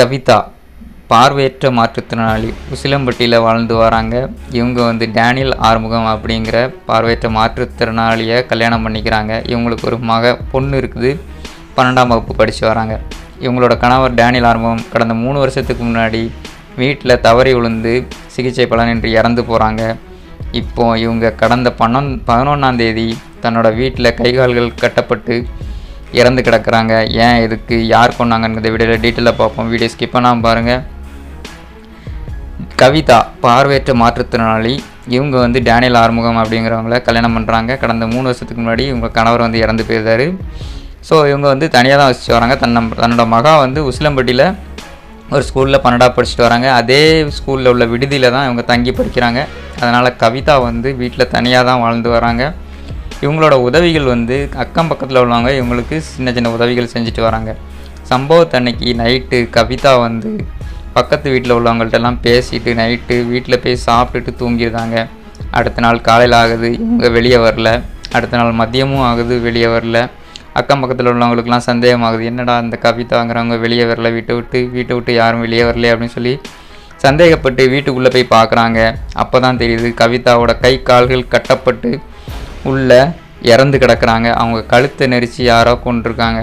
கவிதா பார்வையற்ற மாற்றுத்திறனாளி உசிலம்பட்டியில் வாழ்ந்து வராங்க. இவங்க வந்து டேனியல் ஆறுமுகம் அப்படிங்கிற பார்வையற்ற மாற்றுத்திறனாளியை கல்யாணம் பண்ணிக்கிறாங்க. இவங்களுக்கு ஒரு மக பொண்ணு இருக்குது. பன்னெண்டாம் வகுப்பு படித்து வராங்க. இவங்களோட கணவர் டேனியல் ஆறுமுகம் கடந்த மூணு வருஷத்துக்கு முன்னாடி வீட்டில் தவறி விழுந்து சிகிச்சை பலனின்றி இறந்து போகிறாங்க இப்போ இவங்க கடந்த பன்னொன் பதினொன்றாம் தேதி தன்னோட வீட்டில் கைகால்கள் கட்டப்பட்டு இறந்து கிடக்குறாங்க. ஏன் எதுக்கு யார் கொண்டாங்கன்னு வீடியோவில் டீட்டெயிலாக பார்ப்போம். வீடியோ ஸ்கிப் பண்ணாமல் பாருங்கள் கவிதா பார்வையற்ற மாற்றுத்திறனாளி. இவங்க வந்து டேனியல் ஆறுமுகம் அப்படிங்கிறவங்கள கல்யாணம் பண்ணுறாங்க கடந்த மூணு வருஷத்துக்கு முன்னாடி இவங்க கணவர் வந்து இறந்து போயிருந்தாரு. ஸோ இவங்க வந்து தனியாக தான் வச்சுட்டு வராங்க. தன்ன தன்னோட மகா வந்து உசிலம்பட்டியில் ஒரு ஸ்கூலில் பன்னெண்டாக படிச்சுட்டு வராங்க. அதே ஸ்கூலில் உள்ள விடுதியில் தான் இவங்க தங்கி படிக்கிறாங்க. அதனால் கவிதா வந்து வீட்டில் தனியாக தான் வாழ்ந்து வராங்க. இவங்களோட உதவிகள் வந்து அக்கம் பக்கத்தில் உள்ளவங்க இவங்களுக்கு சின்ன சின்ன உதவிகள் செஞ்சுட்டு வராங்க. சம்பவத்தன்னைக்கு நைட்டு கவிதா வந்து பக்கத்து வீட்டில் உள்ளவங்கள்ட்டெல்லாம் பேசிட்டு நைட்டு வீட்டில் போய் சாப்பிட்டுட்டு தூங்கிடுறாங்க அடுத்த நாள் காலையில் ஆகுது இவங்க வெளியே வரல. அடுத்த நாள் மதியமும் ஆகுது வெளியே வரல. அக்கம் பக்கத்தில் உள்ளவங்களுக்குலாம் சந்தேகம் ஆகுது என்னடா அந்த கவிதாங்கிறவங்க வெளியே வரல வீட்டை விட்டு வீட்டை விட்டு யாரும் வெளியே வரல அப்படின்னு சொல்லி சந்தேகப்பட்டு வீட்டுக்குள்ளே போய் பார்க்குறாங்க அப்போ தான் தெரியுது கவிதாவோட கை கால்கள் கட்டப்பட்டு உள்ளே இறந்து கிடக்கிறாங்க. அவங்க கழுத்தை நெரிச்சு யாரோ கொண்டிருக்காங்க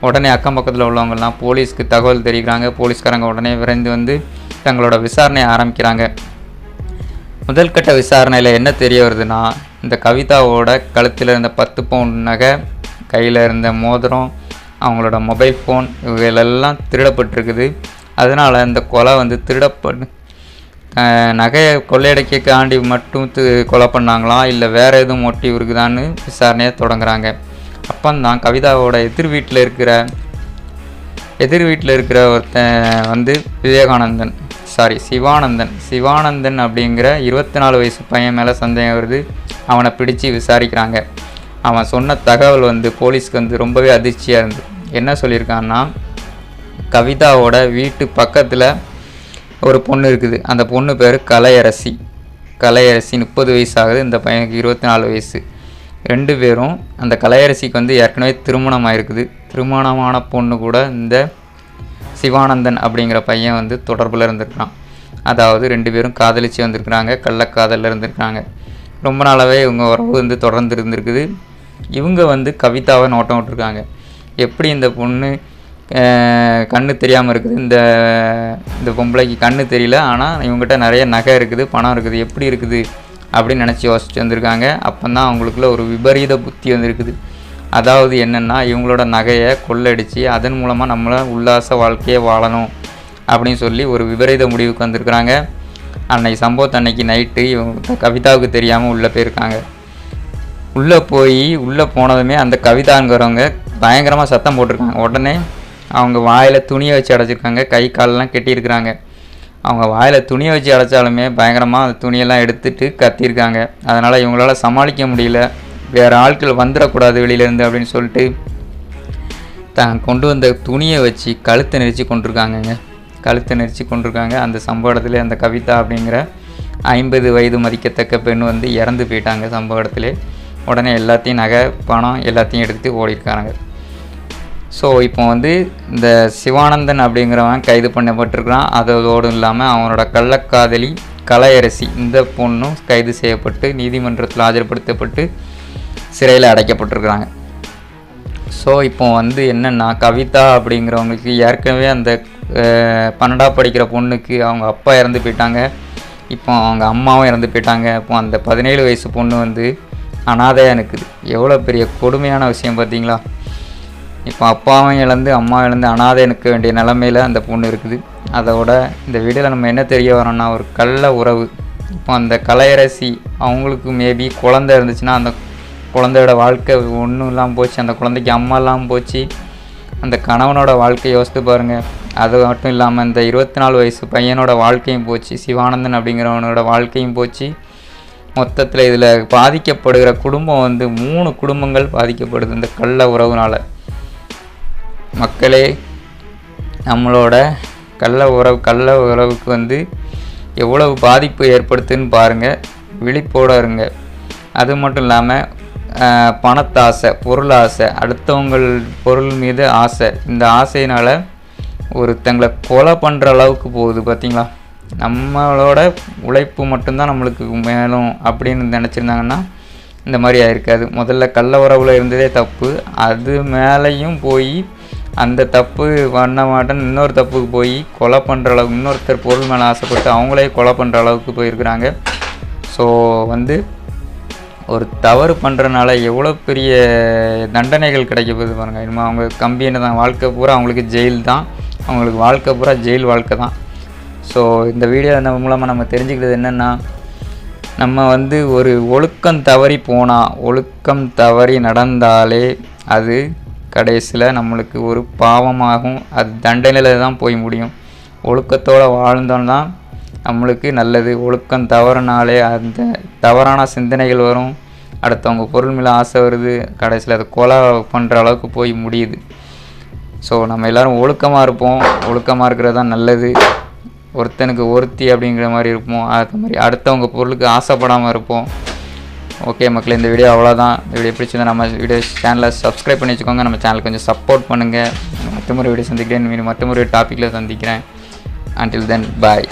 உடனே அக்கம் பக்கத்தில் உள்ளவங்கெல்லாம் போலீஸ்க்கு தகவல் தெரிவிக்கிறாங்க. போலீஸ்காரங்க உடனே விரைந்து வந்து தங்களோட விசாரணையை ஆரம்பிக்கிறாங்க. முதல் கட்ட விசாரணையில் என்ன தெரிய வருதுன்னா இந்த கவிதாவோட கழுத்தில் இருந்த பத்து பவுன் நகை கையில் இருந்த மோதிரம் அவங்களோட மொபைல் ஃபோன் இவைகளெல்லாம் திருடப்பட்டிருக்குது. அதனால் இந்த கொலை வந்து திருடப்பட்டு நகையை கொள்ளையடைக்காண்டி மட்டும் கொலை பண்ணாங்களா? இல்லை வேறு எதுவும் மோட்டிவ் இருக்குதான்னு விசாரணையை தொடங்குறாங்க. அப்பந்தான் கவிதாவோட எதிர் வீட்டில் இருக்கிற எதிர் வீட்டில் இருக்கிற ஒருத்தன் வந்து விவேகானந்தன். சாரி சிவானந்தன். சிவானந்தன் அப்படிங்கிற இருபத்தி நாலு வயசு பையன் மேலே சந்தேகம் வருது. அவனை பிடிச்சி விசாரிக்கிறாங்க. அவன் சொன்ன தகவல் வந்து போலீஸ்க்கு வந்து ரொம்பவே அதிர்ச்சியாக இருந்தது என்ன சொல்லியிருக்கான்னா கவிதாவோட வீட்டு பக்கத்தில் ஒரு பொண்ணு இருக்குது. அந்த பொண்ணு பேர் கலையரசி. கலையரசி முப்பது வயசு ஆகுது இந்த பையனுக்கு இருபத்தி நாலு வயசு. ரெண்டு பேரும் அந்த கலையரசிக்கு வந்து ஏற்கனவே திருமணம் ஆயிருக்குது திருமணமான பொண்ணு கூட இந்த சிவானந்தன் அப்படிங்கிற பையன் வந்து தொடர்பில் இருந்திருக்கிறான். அதாவது ரெண்டு பேரும் காதலிச்சு வந்திருக்கிறாங்க கள்ளக்காதலில் இருந்திருக்காங்க ரொம்ப நாளாகவே இவங்க உறவு வந்து தொடர்ந்து இருந்திருக்குது. இவங்க வந்து கவிதாவை நோட்டம் விட்டுருக்காங்க எப்படி இந்த பொண்ணு கண்ணு தெரியாமல் இருக்குது. இந்த இந்த பொம்பளைக்கு கண்ணு தெரியல. ஆனால் இவங்ககிட்ட நிறைய நகை இருக்குது பணம் இருக்குது. எப்படி இருக்குது அப்படின்னு நினச்சி யோசிச்சு வந்திருக்காங்க. அப்போ தான் அவங்களுக்குள்ள ஒரு விபரீத புத்தி வந்திருக்குது. அதாவது என்னென்னா இவங்களோட நகையை கொள்ளடிச்சு அதன் மூலமாக நம்மள உல்லாச வாழ்க்கையை வாழணும் அப்படின்னு சொல்லி ஒரு விபரீத முடிவுக்கு வந்திருக்கிறாங்க. அன்னைக்கு சம்பவத்தை அன்னைக்கு நைட்டு இவங்க கவிதாவுக்கு தெரியாமல் உள்ளே போயிருக்காங்க. உள்ளே போய் உள்ளே போனதுமே அந்த கவிதாங்கிறவங்க பயங்கரமாக சத்தம் போட்டிருக்காங்க. உடனே அவங்க வாயில் துணியை வச்சு அடைச்சிருக்காங்க கை காலெல்லாம் கட்டியிருக்கிறாங்க. அவங்க வாயில் துணியை வச்சு அடைச்சாலுமே பயங்கரமாக அந்த துணியெல்லாம் எடுத்துட்டு கத்தியிருக்காங்க. அதனால் இவங்களால சமாளிக்க முடியல. வேறு ஆட்கள் வந்துடக்கூடாது வெளியிலேருந்து அப்படின்னு சொல்லிட்டு தான் கொண்டு வந்த துணியை வச்சு கழுத்தை நெரிச்சு கொண்டிருக்காங்கங்க. கழுத்தை நெரிச்சு கொண்டிருக்காங்க. அந்த சம்பவ இடத்துல அந்த கவிதா அப்படிங்கிற ஐம்பது வயது மதிக்கத்தக்க பெண் வந்து இறந்து போயிட்டாங்க சம்பவ இடத்துல உடனே எல்லாத்தையும் நகை பணம் எல்லாத்தையும் எடுத்து ஓடிருக்காங்க ஸோ இப்போ வந்து இந்த சிவானந்தன் அப்படிங்கிறவன் கைது பண்ணப்பட்டிருக்கிறான். அதோடு இல்லாமல் அவனோட கள்ளக்காதலி கலையரசி இந்த பொண்ணும் கைது செய்யப்பட்டு நீதிமன்றத்தில் ஆஜர்படுத்தப்பட்டு சிறையில் அடைக்கப்பட்டிருக்கிறாங்க. ஸோ இப்போ வந்து என்னென்னா கவிதா அப்படிங்கிறவங்களுக்கு ஏற்கனவே அந்த பன்னெண்டா படிக்கிற பொண்ணுக்கு அவங்க அப்பா இறந்து போயிட்டாங்க. இப்போ அவங்க அம்மாவும் இறந்து போயிட்டாங்க. இப்போ அந்த பதினேழு வயசு பொண்ணு வந்து அனாதையாக இருக்குது எவ்வளோ பெரிய கொடுமையான விஷயம் பார்த்தீங்களா? இப்போ அப்பாவும் இழந்து அம்மா இழந்து அனாதை எனக்கு வேண்டிய நிலமையில அந்த பொண்ணு இருக்குது. அதோட இந்த வீடியோவில் நம்ம என்ன தெரிய வரோம்னா ஒரு கள்ள உறவு. இப்போ அந்த கலையரசி அவங்களுக்கு மேபி குழந்த இருந்துச்சுன்னா அந்த குழந்தையோட வாழ்க்கை ஒன்றும் இல்லாமல் போச்சு. அந்த குழந்தைக்கு அம்மா இல்லாமல் போச்சு. அந்த கணவனோட வாழ்க்கையை யோசித்து பாருங்கள் அது மட்டும் இல்லாமல் இந்த இருபத்தி நாலு வயசு பையனோட வாழ்க்கையும் போச்சு. சிவானந்தன் அப்படிங்கிறவனோட வாழ்க்கையும் போச்சு. மொத்தத்தில் இதில் பாதிக்கப்படுகிற குடும்பம் வந்து மூணு குடும்பங்கள் பாதிக்கப்படுது இந்த கள்ள உறவுனால். மக்களே நம்மளோட கள்ள உறவு கள்ள உறவுக்கு வந்து எவ்வளவு பாதிப்பு ஏற்படுத்துன்னு பாருங்கள் விழிப்போட இருங்க. அது மட்டும் இல்லாமல் பணத்தாசை பொருள் ஆசை அடுத்தவங்கள் பொருள் மீது ஆசை இந்த ஆசையினால் ஒருத்தங்களை கொலை பண்ணுற அளவுக்கு போகுது பார்த்தீங்களா நம்மளோட உழைப்பு மட்டும்தான் நம்மளுக்கு மேலும் அப்படின்னு நினச்சிருந்தாங்கன்னா இந்த மாதிரி ஆயிருக்காது. முதல்ல கள்ள உறவில் இருந்ததே தப்பு. அது மேலேயும் போய் அந்த தப்பு பண்ண மாட்டேன்னு இன்னொரு தப்புக்கு போய் கொலை பண்ணுற அளவுக்கு இன்னொருத்தர் பொருள் மேலே ஆசைப்பட்டு அவங்களே கொலை பண்ணுற அளவுக்கு போயிருக்கிறாங்க. ஸோ வந்து ஒரு தவறு பண்ணுறனால எவ்வளோ பெரிய தண்டனைகள் கிடைக்க போகுது பாருங்கள் இனிமே அவங்க கம்பி தான் வாழ்க்கை பூரா அவங்களுக்கு ஜெயில் தான். அவங்களுக்கு வாழ்க்கை பூரா ஜெயில் வாழ்க்கை தான். ஸோ இந்த வீடியோ நம்ம மூலமாக நம்ம தெரிஞ்சுக்கிறது என்னென்னா நம்ம வந்து ஒரு ஒழுக்கம் தவறி போனால் ஒழுக்கம் தவறி நடந்தாலே அது கடைசியில் நம்மளுக்கு ஒரு பாவமாகும். அது தண்டனையில் தான் போய் முடியும். ஒழுக்கத்தோடு வாழ்ந்தோம்னா நம்மளுக்கு நல்லது. ஒழுக்கம் தவறுனாலே அந்த தவறான சிந்தனைகள் வரும். அடுத்தவங்க பொருள் மேலே ஆசை வருது. கடைசியில் அதை கொலை பண்ணுற அளவுக்கு போய் முடியுது. ஸோ நம்ம எல்லோரும் ஒழுக்கமாக இருப்போம். ஒழுக்கமாக இருக்கிறது தான் நல்லது. ஒருத்தனுக்கு ஒருத்தி அப்படிங்கிற மாதிரி இருப்போம். அது மாதிரி அடுத்தவங்க பொருளுக்கு ஆசைப்படாமல் இருப்போம். ஓகே மக்கள் இந்த வீடியோ அவ்வளோதான் இந்த வீடியோ பிடிச்சிருந்தா நம்ம வீடியோ சேனலை சப்ஸ்கிரைப் பண்ணி வச்சுக்கோங்க. நம்ம சேனல் கொஞ்சம் சப்போர்ட் பண்ணுங்கள் மற்றொரு வீடியோ சந்திக்கிறேன். மற்றொரு டாப்பிக்கில் சந்திக்கிறேன். Until தென் பாய்